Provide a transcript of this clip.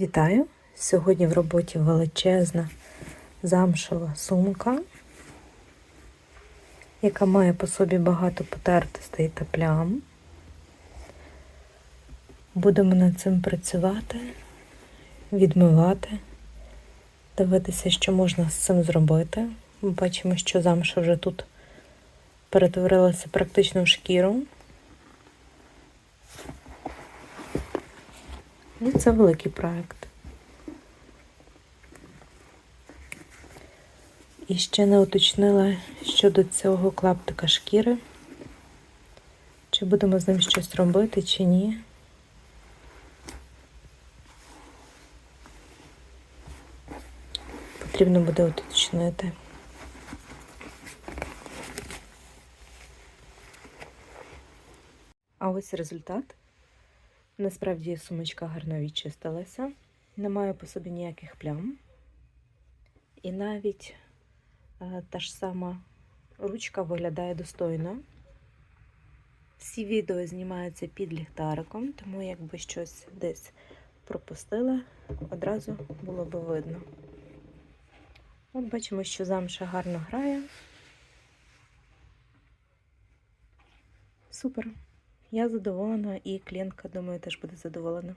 Вітаю! Сьогодні в роботі величезна замшева сумка, яка має по собі багато потертостей та плям. Будемо над цим працювати, відмивати, дивитися, що можна з цим зробити. Ми бачимо, що замша вже тут перетворилася практично в шкіру. І це великий проект. І ще не уточнила щодо цього клаптика шкіри, чи будемо з ним щось робити, чи ні. Потрібно буде уточнити. А ось результат. Насправді сумочка гарно відчистилася, немає по собі ніяких плям. І навіть е, та ж сама ручка виглядає достойно. Всі відео знімаються під ліхтариком, тому якби щось десь пропустила, одразу було би видно. От бачимо, що замша гарно грає. Супер. Я задоволена і клієнтка, думаю, теж буде задоволена.